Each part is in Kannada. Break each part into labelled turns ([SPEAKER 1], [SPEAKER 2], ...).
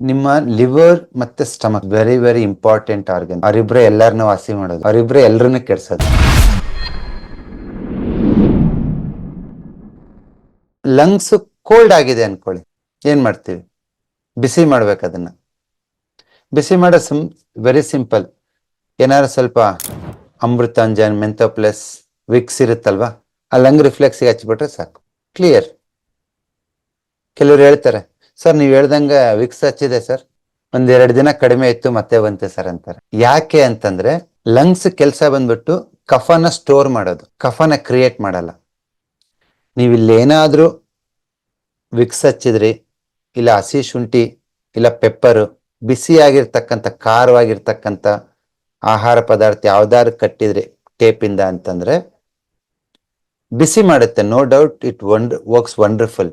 [SPEAKER 1] ನಿಮ್ಮ ಲಿವರ್ ಮತ್ತೆ stomach very very important organ ಅವರಿಬ್ರೆ ಎಲ್ಲರನ್ನೂ ವಾಸಿ ಮಾಡೋದು. ಅವರಿಬ್ರೆ ಎಲ್ರನ್ನೂ ಕೆಡ್ಸೋದು. ಲಂಗ್ಸ್ ಕೋಲ್ಡ್ ಆಗಿದೆ ಅನ್ಕೊಳ್ಳಿ. ಏನ್ ಮಾಡ್ತೀವಿ? ಬಿಸಿ ಮಾಡ್ಬೇಕು ಅದನ್ನ. ಬಿಸಿ ಮಾಡೋ ಸಿಂ ವೆರಿ ಸಿಂಪಲ್ ಏನಾರ ಸ್ವಲ್ಪ ಅಮೃತಾಂಜನ್ ಮೆಂಥೋ ಪ್ಲಸ್ ವಿಕ್ಸ್ ಇರುತ್ತಲ್ವಾ? ಆ ಲಂಗ್ ರಿಫ್ಲೆಕ್ಸ್ಗೆ ಹಚ್ಬಿಟ್ರೆ ಸಾಕು. ಕ್ಲಿಯರ್ ಕೆಲವ್ರು ಹೇಳ್ತಾರೆ ಸರ್ ನೀವು ಹೇಳ್ದಂಗೆ ವಿಕ್ಸ್ ಹಚ್ಚಿದೆ ಸರ್ ಒಂದೆರಡು ದಿನ ಕಡಿಮೆ ಇತ್ತು, ಮತ್ತೆ ಬಂತೆ ಸರ್ ಅಂತಾರೆ. ಯಾಕೆ ಅಂತಂದ್ರೆ ಲಂಗ್ಸ್ ಕೆಲಸ ಬಂದ್ಬಿಟ್ಟು ಕಫನ ಸ್ಟೋರ್ ಮಾಡೋದು. ಕಫನ ಕ್ರಿಯೇಟ್ ಮಾಡಲ್ಲ. ನೀವು ಇಲ್ಲೇನಾದ್ರೂ ವಿಕ್ಸ್ ಹಚ್ಚಿದ್ರಿ, ಇಲ್ಲ ಹಸಿ ಶುಂಠಿ, ಇಲ್ಲ ಪೆಪ್ಪರು ಬಿಸಿಯಾಗಿರ್ತಕ್ಕಂಥ, ಖಾರವಾಗಿರ್ತಕ್ಕಂಥ ಆಹಾರ ಪದಾರ್ಥ ಯಾವ್ದಾದ್ರು ಕಟ್ಟಿದ್ರಿ ಟೇಪಿಂದ ಅಂತಂದ್ರೆ, ಬಿಸಿ ಮಾಡುತ್ತೆ. No doubt it wand works wonderful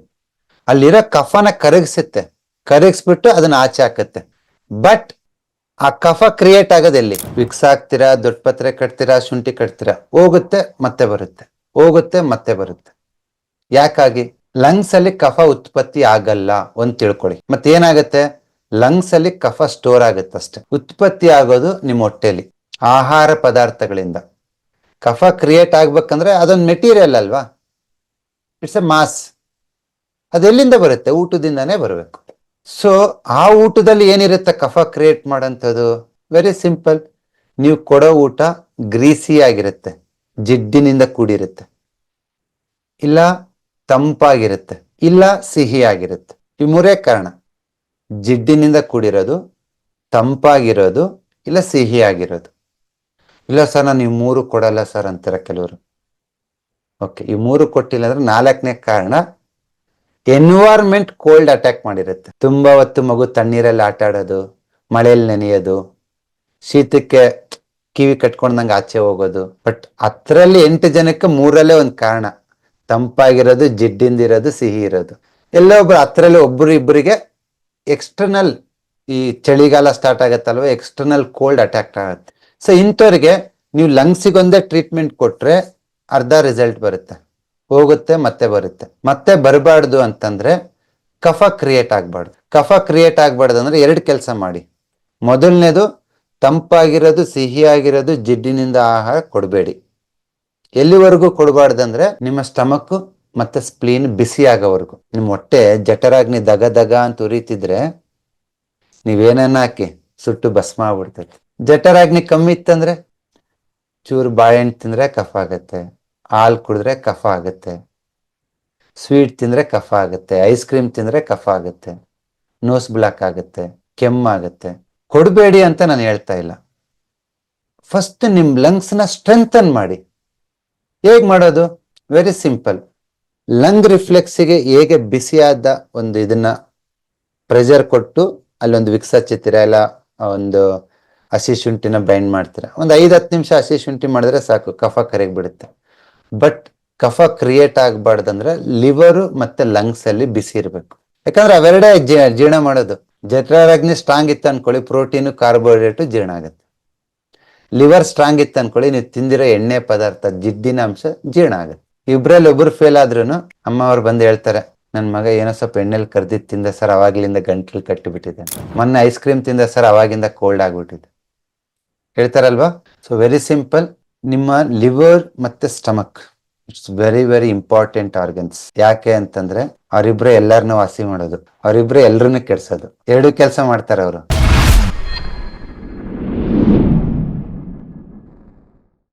[SPEAKER 1] ಅಲ್ಲಿರೋ ಕಫನ ಕರಗಿಸುತ್ತೆ, ಕರಗಿಸ್ಬಿಟ್ಟು ಅದನ್ನ ಆಚೆ ಹಾಕುತ್ತೆ. ಬಟ್ ಆ ಕಫ ಕ್ರಿಯೇಟ್ ಆಗೋದೆಲ್ಲಿ ವಿಕ್ಸ್ ಹಾಕ್ತೀರಾ, ದೊಡ್ಡ ಪತ್ರೆ ಕಟ್ತೀರಾ, ಶುಂಠಿ ಕಟ್ತೀರಾ? ಹೋಗುತ್ತೆ, ಮತ್ತೆ ಬರುತ್ತೆ. ಹೋಗುತ್ತೆ, ಮತ್ತೆ ಬರುತ್ತೆ. ಯಾಕಾಗಿ? ಲಂಗ್ಸ್ ಅಲ್ಲಿ ಕಫ ಉತ್ಪತ್ತಿ ಆಗಲ್ಲ ಒಂದ್ ತಿಳ್ಕೊಳ್ಳಿ. ಮತ್ತೆ ಏನಾಗುತ್ತೆ? ಲಂಗ್ಸ್ ಅಲ್ಲಿ ಕಫ ಸ್ಟೋರ್ ಆಗುತ್ತೆ ಅಷ್ಟೇ. ಉತ್ಪತ್ತಿ ಆಗೋದು ನಿಮ್ಮ ಹೊಟ್ಟೆಲಿ, ಆಹಾರ ಪದಾರ್ಥಗಳಿಂದ. ಕಫ ಕ್ರಿಯೇಟ್ ಆಗ್ಬೇಕಂದ್ರೆ ಅದೊಂದು ಮೆಟೀರಿಯಲ್ ಅಲ್ವಾ? ಇಟ್ಸ್ ಎ ಮಾಸ್ ಅದೆಲ್ಲಿಂದ ಬರುತ್ತೆ? ಊಟದಿಂದಾನೇ ಬರಬೇಕು. ಸೊ ಆ ಊಟದಲ್ಲಿ ಏನಿರುತ್ತೆ? ಕಫ ಕ್ರಿಯೇಟ್ ಮಾಡೋಂಥದ್ದು? ವೆರಿ ಸಿಂಪಲ್ ನೀವು ಕೊಡೋ ಊಟ ಗ್ರೀಸಿ ಆಗಿರುತ್ತೆ. ಜಿಡ್ಡಿನಿಂದ ಕೂಡಿರುತ್ತೆ. ಇಲ್ಲ, ತಂಪಾಗಿರುತ್ತೆ. ಇಲ್ಲ ಸಿಹಿ ಆಗಿರುತ್ತೆ ಈ ಮೂರೇ ಕಾರಣ. ಜಿಡ್ಡಿನಿಂದ ಕೂಡಿರೋದು, ತಂಪಾಗಿರೋದು, ಇಲ್ಲ ಸಿಹಿ ಆಗಿರೋದು ಇಲ್ಲ, ಸರ್, ನಾನು ಈ ಮೂರು ಕೊಡಲ್ಲ, ಸರ್, ಅಂತಾರೆ ಕೆಲವರು. ಓಕೆ ಈ ಮೂರು ಕೊಟ್ಟಿಲ್ಲ ಅಂದ್ರೆ ನಾಲ್ಕನೇ ಕಾರಣ ಎನ್ವೈರ್ಮೆಂಟ್ ಕೋಲ್ಡ್ ಅಟ್ಯಾಕ್ ಮಾಡಿರುತ್ತೆ. ತುಂಬಾ ಹೊತ್ತು ಮಗು ತಣ್ಣೀರಲ್ಲಿ ಆಟ ಆಡೋದು, ಮಳೆಯಲ್ಲಿ ನೆನೆಯೋದು, ಶೀತಕ್ಕೆ ಕಿವಿ ಕಟ್ಕೊಂಡಂಗೆ ಆಚೆ ಹೋಗೋದು. ಬಟ್ ಹತ್ತರಲ್ಲಿ ಎಂಟು ಜನಕ್ಕೆ ಮೂರಲ್ಲೇ ಒಂದು ಕಾರಣ. ತಂಪಾಗಿರೋದು ಜಿಡ್ಡಿಂದಿರೋದು ಸಿಹಿ ಇರೋದು. ಎಲ್ಲ ಒಬ್ರು ಹತ್ತರಲ್ಲಿ ಒಬ್ಬರು ಇಬ್ಬರಿಗೆ ಎಕ್ಸ್ಟರ್ನಲ್ ಈ ಚಳಿಗಾಲ ಸ್ಟಾರ್ಟ್ ಆಗತ್ತಲ್ವ ಎಕ್ಸ್ಟರ್ನಲ್ ಕೋಲ್ಡ್ ಅಟ್ಯಾಕ್ ಆಗುತ್ತೆ. ಸೊ ಇಂಥವ್ರಿಗೆ ನೀವು ಲಂಗ್ಸಿಗೊಂದೇ ಟ್ರೀಟ್ಮೆಂಟ್ ಕೊಟ್ರೆ ಅರ್ಧ ರಿಸಲ್ಟ್ ಬರುತ್ತೆ. ಹೋಗುತ್ತೆ, ಮತ್ತೆ ಬರುತ್ತೆ. ಮತ್ತೆ ಬರಬಾರ್ದು ಅಂತಂದ್ರೆ ಕಫ ಕ್ರಿಯೇಟ್ ಆಗ್ಬಾರ್ದು. ಕಫ ಕ್ರಿಯೇಟ್ ಆಗ್ಬಾರ್ದು ಅಂದ್ರೆ ಎರಡು ಕೆಲಸ ಮಾಡಿ. ಮೊದಲನೇದು, ತಂಪಾಗಿರೋದು, ಸಿಹಿಯಾಗಿರೋದು, ಜಿಡ್ಡಿನಿಂದ ಆಹಾರ ಕೊಡಬೇಡಿ. ಎಲ್ಲಿವರೆಗೂ ಕೊಡಬಾರ್ದಂದ್ರೆ ನಿಮ್ಮ ಸ್ಟಮಕ್ ಮತ್ತೆ ಸ್ಪ್ಲೀನ್ ಬಿಸಿ ಆಗೋವರೆಗೂ ನಿಮ್ಮ ಹೊಟ್ಟೆ ಜಠರಾಗ್ನಿ ದಗ ದಗ ಅಂತ ಉರಿತಿದ್ರೆ ನೀವೇನನ್ನ ಹಾಕಿ? ಸುಟ್ಟು ಭಸ್ಮ ಆಗ್ಬಿಡ್ತೈತೆ. ಜಠರಾಗ್ನಿ ಕಮ್ಮಿ ಇತ್ತಂದ್ರೆ ಚೂರು ಬಾಳೆಹಣ್ಣು ತಿಂದ್ರೆ ಕಫ ಆಗತ್ತೆ. ಹಾಲು ಕುಡಿದ್ರೆ ಕಫ ಆಗುತ್ತೆ. ಸ್ವೀಟ್ ತಿಂದರೆ ಕಫ ಆಗುತ್ತೆ. ಐಸ್ ಕ್ರೀಮ್ ತಿಂದರೆ ಕಫ ಆಗುತ್ತೆ. ನೋಸ್ ಬ್ಲಾಕ್ ಆಗುತ್ತೆ. ಕೆಮ್ಮಾಗುತ್ತೆ ಕೊಡಬೇಡಿ ಅಂತ ನಾನು ಹೇಳ್ತಾ ಇಲ್ಲ. ಫಸ್ಟ್ ನಿಮ್ಮ ಲಂಗ್ಸ್ನ ಸ್ಟ್ರೆಂಥನ್ ಮಾಡಿ. ಹೇಗೆ ಮಾಡೋದು? ವೆರಿ ಸಿಂಪಲ್ ಲಂಗ್ ರಿಫ್ಲೆಕ್ಸಿಗೆ ಹೇಗೆ ಬಿಸಿಯಾದ ಒಂದು ಇದನ್ನ ಪ್ರೆಷರ್ ಕೊಟ್ಟು ಅಲ್ಲೊಂದು ವಿಕ್ಸ್ ಹಚ್ಚುತ್ತೀರಾ ಇಲ್ಲ ಒಂದು ಹಸಿ ಶುಂಠಿನ ಬೈಂಡ್ ಮಾಡ್ತೀರಾ? ಒಂದು ಐದು ಹತ್ತು ನಿಮಿಷ ಹಸಿ ಶುಂಠಿ ಮಾಡಿದ್ರೆ ಸಾಕು. ಕಫ ಕರಗಿ ಬಿಡುತ್ತೆ ಬಟ್ ಕಫ ಕ್ರಿಯೇಟ್ ಆಗಬಾರ್ದಂದ್ರೆ ಲಿವರು ಮತ್ತೆ ಲಂಗ್ಸ್ ಅಲ್ಲಿ ಬಿಸಿ ಇರಬೇಕು. ಯಾಕಂದ್ರೆ ಅವೆರಡೇ ಜೀರ್ಣ ಮಾಡೋದು. ಜಠರಾಗ್ನಿ ಸ್ಟ್ರಾಂಗ್ ಇತ್ತು ಅನ್ಕೊಳ್ಳಿ ಪ್ರೋಟೀನು ಕಾರ್ಬೋಹೈಡ್ರೇಟ್ ಜೀರ್ಣ ಆಗುತ್ತೆ. ಲಿವರ್ ಸ್ಟ್ರಾಂಗ್ ಇತ್ತು ಅನ್ಕೊಳ್ಳಿ, ನೀವು ತಿಂದಿರೋ ಎಣ್ಣೆ ಪದಾರ್ಥ ಜಿಡ್ಡಿನ ಅಂಶ ಜೀರ್ಣ ಆಗುತ್ತೆ. ಇಬ್ರಲ್ಲಿ ಒಬ್ರು ಫೇಲ್ ಆದ್ರೂ ಅಮ್ಮ ಅವ್ರು ಬಂದು ಹೇಳ್ತಾರೆ ನನ್ನ ಮಗ ಏನೋ ಸ್ವಲ್ಪ ಎಣ್ಣೆಲಿ ಕರ್ದಿದ್ ತಿಂದ ಸರ್, ಅವಾಗ್ಲಿಂದ ಗಂಟ್ಲು ಕಟ್ಟಿಬಿಟ್ಟಿದೆ ಮೊನ್ನೆ ಐಸ್ ಕ್ರೀಮ್ ತಿಂದ ಸರ್, ಅವಾಗಿಂದ ಕೋಲ್ಡ್ ಆಗ್ಬಿಟ್ಟಿದೆ. ಹೇಳ್ತಾರಲ್ವಾ? ಸೊ ವೆರಿ ಸಿಂಪಲ್ ನಿಮ್ಮ ಲಿವರ್ ಮತ್ತೆ stomach it's very very important organs ಯಾಕೆ ಅಂತಂದ್ರೆ ಅವರಿಬ್ರೆ ಎಲ್ಲಾರನ್ನ ವಾಸಿ ಮಾಡೋದು. ಅವರಿಬ್ರೆ ಎಲ್ರನ್ನೂ ಕೆಡ್ಸೋದು. ಎರಡು ಕೆಲಸ ಮಾಡ್ತಾರೆ ಅವರು.